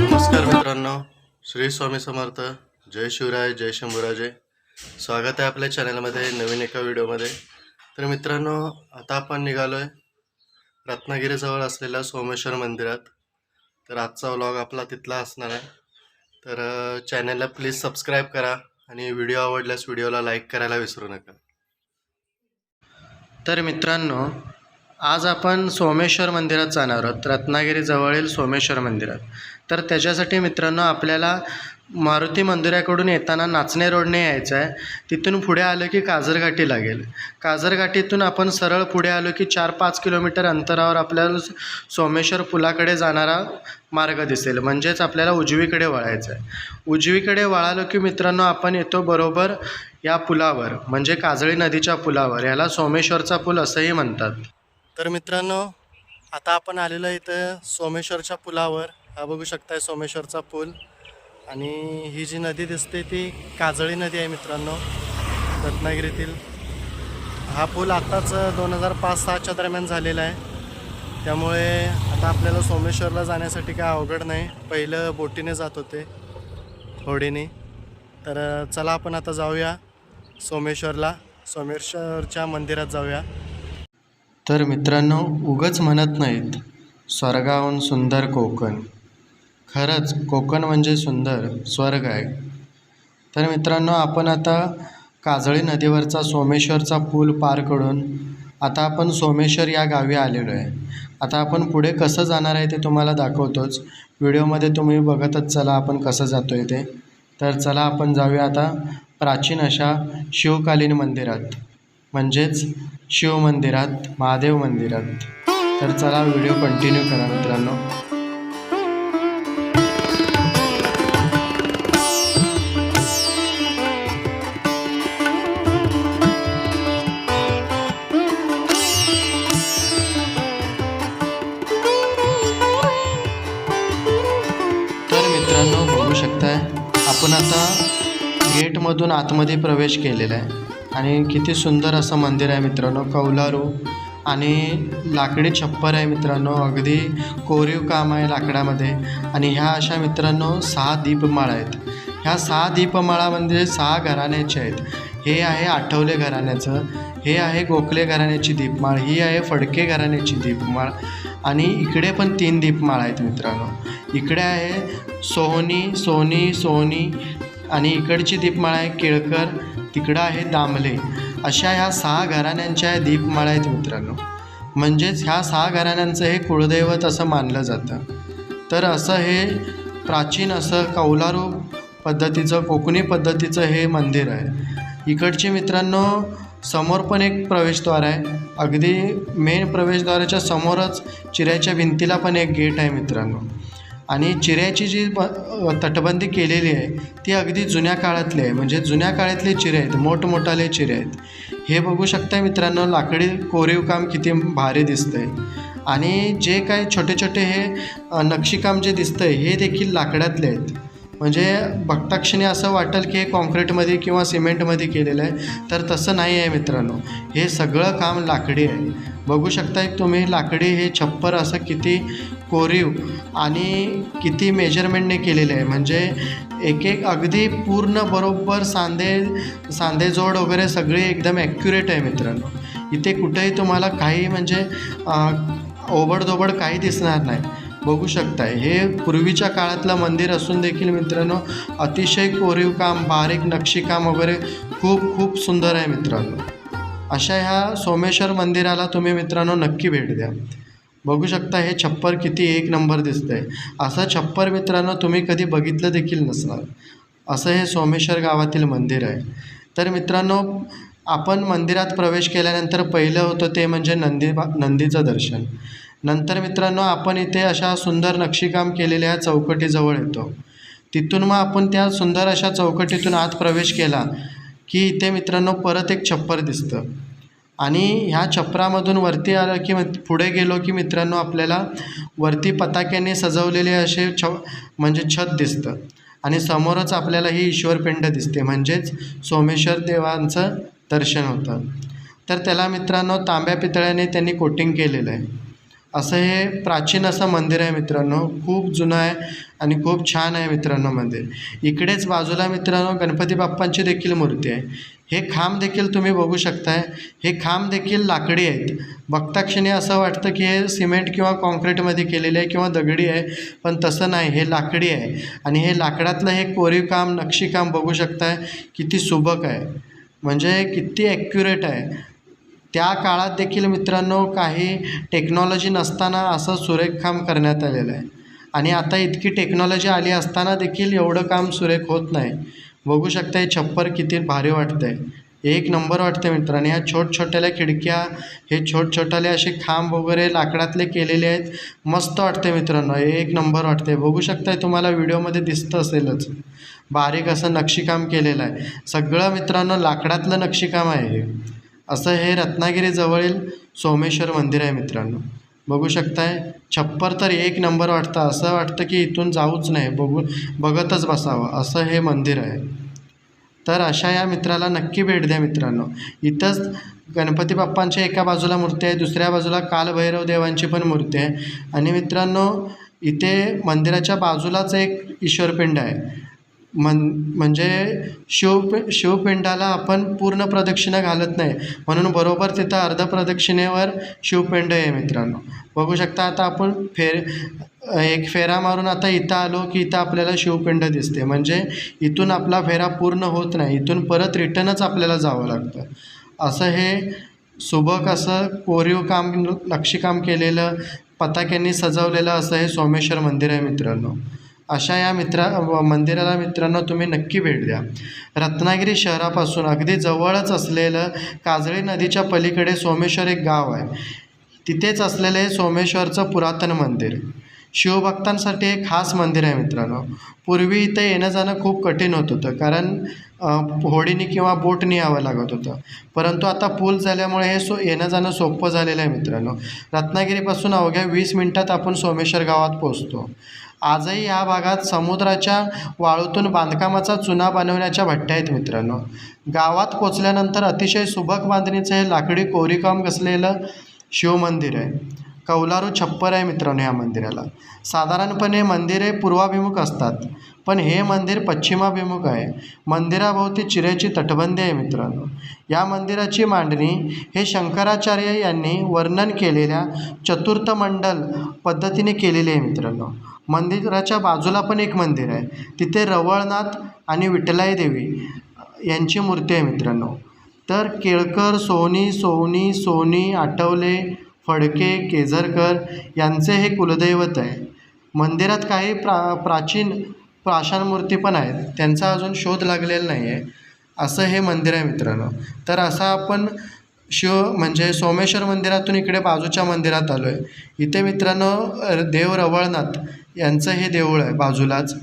नमस्कार मित्रांनो श्री स्वामी समर्थ जय शिवराय जय शंभूराजे. स्वागत आहे आपल्या चॅनलमध्ये नवीन एका व्हिडिओमध्ये तर मित्रांनो आता आपण निघालो आहे रत्नागिरीजवळ असलेल्या सोमेश्वर मंदिरात. तर आजचा व्लॉग आपला तिथला असणार आहे. तर चॅनलला प्लीज सबस्क्राईब करा आणि व्हिडिओ आवडल्यास व्हिडिओला लाईक करायला विसरू नका. तर मित्रांनो आज आपण सोमेश्वर मंदिरात जाणार आहोत. रत्नागिरीजवळील सोमेश्वर मंदिरात. तर त्याच्यासाठी मित्रांनो आपल्याला मारुती मंदिराकडून येताना नाचणे रोडने यायचं आहे. तिथून पुढे आलं की काजरघाटी लागेल. काजरघाटीतून आपण सरळ पुढे आलो की चार पाच किलोमीटर अंतरावर आपल्याला सोमेश्वर पुलाकडे जाणारा मार्ग दिसेल. म्हणजेच आपल्याला उजवीकडे वळायचं आहे. उजवीकडे वळालो की मित्रांनो आपण येतो बरोबर या पुलावर म्हणजे काजळी नदीच्या पुलावर. याला सोमेश्वरचा पूल असंही म्हणतात. तर मित्रांनो आता आपण आलेलो इथं सोमेश्वरच्या पुलावर. हा बघू शकताय सोमेश्वरचा पूल. आणि ही जी नदी दिसते ती काजळी नदी आहे मित्रांनो. रत्नागिरीतील. हा पूल आत्ताच दोन हजार पाच सहाच्या दरम्यान झालेला आहे. त्यामुळे आता आपल्याला सोमेश्वरला जाण्यासाठी काय अवघड नाही. पहिलं बोटीने जात होते. होडीने. तर चला आपण आता जाऊया सोमेश्वरला. सोमेश्वरच्या मंदिरात जाऊया. तर मित्रांनो उगच म्हणत नाहीत स्वर्गाहून सुंदर कोकण. खरंच कोकण म्हणजे सुंदर स्वर्ग आहे. तर मित्रांनो आपण आता काजळी नदीवरचा सोमेश्वरचा पूल पार करून आता आपण सोमेश्वर या गावी आलेलो आहे. आता आपण पुढे कसं जाणार आहे ते तुम्हाला दाखवतोच. व्हिडिओमध्ये तुम्ही बघतच चला आपण कसं जातो आहे ते. तर चला आपण जाऊया आता प्राचीन अशा शिवकालीन मंदिरात. म्हणजेच शिव मंदिरात महादेव मंदिरात. तर चला व्हिडिओ कंटिन्यू करा मित्रांनो. गेटमधून आतमध्ये प्रवेश केलेला आहे. आणि किती सुंदर असं मंदिर आहे मित्रांनो. कौलारू आणि लाकडी छप्पर आहे मित्रांनो. अगदी कोरीव काम आहे लाकडामध्ये. आणि ह्या अशा मित्रांनो सहा दीपमाळा आहेत. ह्या सहा दीपमाळा म्हणजे सहा घराण्याचे आहेत. हे आहे आठवले घराण्याचं. हे आहे गोखले घराण्याची दीपमाळ. ही आहे फडके घराण्याची दीपमाळ. आणि इकडे पण तीन दीपमाळ आहेत मित्रांनो. इकडे आहे सोहनी सोनी सोनी आणि इकडची दीपमाळा आहे केळकर तिकडं आहे दामले. अशा ह्या सहा घराण्यांच्या दीपमाळा आहेत मित्रांनो. म्हणजेच ह्या सहा घराण्यांचं हे कुळदैवत असं मानलं जातं. तर असं हे प्राचीन असं कौलारू पद्धतीचं कोकणी पद्धतीचं हे मंदिर आहे. इकडचे मित्रांनो समोर पण एक प्रवेशद्वार आहे. अगदी मेन प्रवेशद्वाराच्या समोरच चिऱ्याच्या भिंतीला पण एक गेट आहे मित्रांनो. आणि चिऱ्याची जी ब तटबंदी केलेली आहे ती अगदी जुन्या काळातली आहे. म्हणजे जुन्या काळातले चिरे आहेत मोठमोठाले चिरे आहेत. हे बघू शकता मित्रांनो लाकडी कोरीव काम किती भारी दिसतं आहे आणि जे काही छोटे छोटे हे नक्षीकाम जे दिसतं आहे हे देखील लाकडातले आहेत. म्हणजे बघताक्षणी असं वाटेल की हे कॉन्क्रीटमध्ये किंवा सिमेंटमध्ये केलेलं आहे तर तसं नाही आहे मित्रांनो. हे सगळं काम लाकडी आहे. बघू शकता तुम्ही लाकडी हे छप्पर असं किती कोरीव आणि किती मेजरमेंटने केलेले आहे. म्हणजे एक एक अगदी पूर्ण बरोबर सांधे सांधेजोड वगैरे सगळी एकदम ॲक्युरेट आहे मित्रांनो. इथे कुठेही तुम्हाला काही म्हणजे ओबडधोबड काही दिसणार नाही. बघू शकताय. हे पूर्वीच्या काळातलं मंदिर असून देखील मित्रांनो अतिशय कोरीव काम बारीक नक्षीकाम वगैरे खूप खूप सुंदर आहे मित्रांनो. अशा ह्या सोमेश्वर मंदिराला तुम्ही मित्रांनो नक्की भेट द्या. बघू शकता हे छप्पर किती एक नंबर दिसतंय. असं छप्पर मित्रांनो तुम्ही कधी बघितलं देखील नसणार. असं हे सोमेश्वर गावातील मंदिर आहे. तर मित्रांनो आपण मंदिरात प्रवेश केल्यानंतर पहिलं होतं ते म्हणजे नंदी नंदीचं दर्शन. नंतर मित्रांनो आपण इथे अशा सुंदर नक्षीकाम केलेल्या चौकटीजवळ येतो. तिथून मग आपण त्या सुंदर अशा चौकटीतून आत प्रवेश केला की इथे मित्रांनो परत एक छप्पर दिसतं. आणि ह्या छपरामधून वरती आलं की मग पुढे गेलो की मित्रांनो आपल्याला वरती पताक्याने सजवलेले असे छ म्हणजे छत दिसतं. आणि समोरच आपल्याला ही ईश्वरपिंड दिसते. म्हणजेच सोमेश्वर देवांचं दर्शन होतं. तर त्याला मित्रांनो तांब्या पितळ्याने त्यांनी कोटिंग केलेलं आहे. असं हे प्राचीन असं मंदिर आहे मित्रांनो. खूप जुनं आहे आणि खूप छान आहे मित्रांनो मंदिर. इकडेच बाजूला मित्रांनो गणपती बाप्पांची देखील मूर्ती आहे. हे खांब देखील तुम्ही बघू शकताय. हे खांब देखील लाकडी आहेत. बघता क्षणी असं वाटतं की हे सिमेंट किंवा कॉन्क्रीटमध्ये केलेले आहे किंवा दगडी आहे पण तसं नाही. हे लाकडी आहे आणि हे लाकडातलं हे कोरीव काम नक्षीकाम बघू शकताय किती सुबक आहे. म्हणजे किती ॲक्युरेट आहे. त्या काळात देखील मित्रांनो काही टेक्नॉलॉजी नसताना असं सुरेख काम करण्यात आलेलं आहे. आणि आता इतकी टेक्नॉलॉजी आली असताना देखील एवढं काम सुरेख होत नाही. बघू शकता हे छप्पर किती भारी वाटतं आहे एक नंबर वाटते मित्रांनो. ह्या छोट छोट्याल्या खिडक्या हे छोट छोट्याले असे खांब वगैरे लाकडातले केलेले आहेत. मस्त वाटते मित्रांनो. एक नंबर वाटते बघू शकताय तुम्हाला व्हिडिओमध्ये दिसतं असेलच. बारीक असं नक्षीकाम केलेलं आहे. सगळं मित्रांनो लाकडातलं नक्षीकाम आहे हे. असं हे रत्नागिरीजवळील सोमेश्वर मंदिर आहे मित्रांनो. बघू शकताय छप्पर तर एक नंबर वाटतं. असं वाटतं की इथून जाऊच नाही. बघू बघतच बसावं. असं हे मंदिर आहे. तर अशा या मित्राला नक्की भेट द्या मित्रांनो. इथंच गणपती बाप्पांच्या एका बाजूला मूर्ती आहे. दुसऱ्या बाजूला कालभैरव देवांची पण मूर्ती आहे. आणि मित्रांनो इथे मंदिराच्या बाजूलाच एक ईश्वरपिंड आहे. मन म्हणजे शिव शिवपिंडाला आपण पूर्ण प्रदक्षिणा घालत नाही. म्हणून बरोबर तिथं अर्ध प्रदक्षिणेवर शिवपिंड आहे मित्रांनो. बघू शकता आता आपण फेर एक फेरा मारून आता इथं आलो की इथं आपल्याला शिवपिंड दिसते. म्हणजे इथून आपला फेरा पूर्ण होत नाही. इथून परत रिटर्नच आपल्याला जावं लागतं. असं हे सुबक असं कोरीव काम नक्षीकाम केलेलं पताक्यांनी सजवलेलं असं हे सोमेश्वर मंदिर आहे मित्रांनो. अशा या मित्रा मंदिराला मित्रांनो तुम्ही नक्की भेट द्या. रत्नागिरी शहरापासून अगदी जवळच असलेलं काजळी नदीच्या पलीकडे सोमेश्वर एक गाव आहे. तिथेच असलेलं हे सोमेश्वरचं पुरातन मंदिर. शिवभक्तांसाठी एक खास मंदिर आहे मित्रांनो. पूर्वी इथे येणं जाणं खूप कठीण होत होतं कारण होडीने किंवा बोटने यावं लागत होतं. परंतु आता पूल झाल्यामुळे हे सो येणं जाणं सोपं झालेलं आहे मित्रांनो. रत्नागिरीपासून अवघ्या वीस मिनटात आपण सोमेश्वर गावात पोचतो आजही या भागात समुद्राच्या वाळूतून बांधकामाचा चुना बनवण्याच्या भट्ट्या आहेत मित्रांनो. गावात पोचल्यानंतर अतिशय सुबक बांधणीचं हे लाकडी कोरीकाम कसलेलं शिवमंदिर आहे. कौलारू छप्पर आहे मित्रांनो या मंदिराला. साधारणपणे मंदिरे पूर्वाभिमुख असतात पण हे मंदिर पश्चिमाभिमुख आहे. मंदिराभोवती चिरेची तटबंदी आहे मित्रांनो. या मंदिराची मांडणी हे शंकराचार्य यांनी वर्णन केलेल्या चतुर्थ मंडल पद्धतीने केलेली आहे मित्रांनो. मंदिराच्या बाजूला पण एक मंदिर आहे. तिथे रवळनाथ आणि विठ्ठलाई देवी यांची मूर्ती आहे मित्रांनो. तर केळकर सोनी सोनी सोनी आठवले फडके केझरकर यांचे हे कुलदैवत आहे. मंदिरात काही प्रा प्राचीन पाषाण मूर्ती पण आहेत. त्यांचा अजून शोध लागलेला नाही आहे असं हे मंदिर आहे मित्रांनो. तर असा आपण शिव म्हणजे सोमेश्वर मंदिरातून इकडे बाजूच्या मंदिरात आलो आहे इथे मित्रांनो देव रवळनाथ यांचं हे देऊळ आहे बाजूलाच.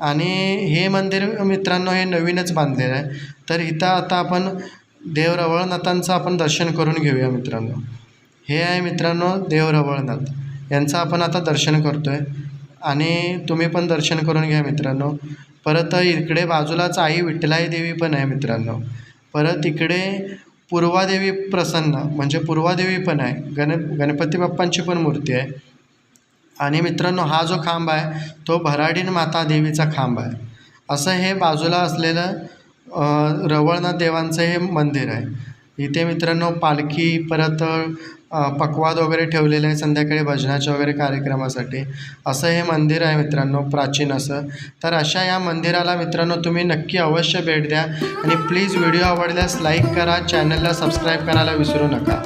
आणि हे मंदिर मित्रांनो हे नवीनच बांधलेलं आहे. तर इथं आता आपण देव रवळनाथांचं आपण दर्शन करून घेऊया मित्रांनो. हे आहे मित्रांनो देव रवळनाथ. यांचं आपण आता दर्शन करतो आहे आणि तुम्ही पण दर्शन करून घ्या मित्रांनो. परत इकडे बाजूलाच आई विठ्ठलाई देवी पण आहे मित्रांनो. परत इकडे पूर्वादेवी प्रसन्न म्हणजे पूर्वादेवी पण आहे. गण गणपती बाप्पांची पण मूर्ती आहे. आणि मित्रांनो हा जो खांब आहे तो भराडीन माता देवीचा खांब आहे. असं हे बाजूला असलेलं रवळनाथ देवांचं हे मंदिर आहे. इथे मित्रांनो पालखी परत पकवाद वगैरे ठेवलेले आहे संध्याकाळी भजनाच्या वगैरे कार्यक्रमासाठी. असं हे मंदिर आहे मित्रांनो प्राचीन असं. तर अशा या मंदिराला मित्रांनो तुम्ही नक्की अवश्य भेट द्या. आणि प्लीज व्हिडिओ आवडल्यास लाईक करा चॅनलला सबस्क्राईब करायला विसरू नका.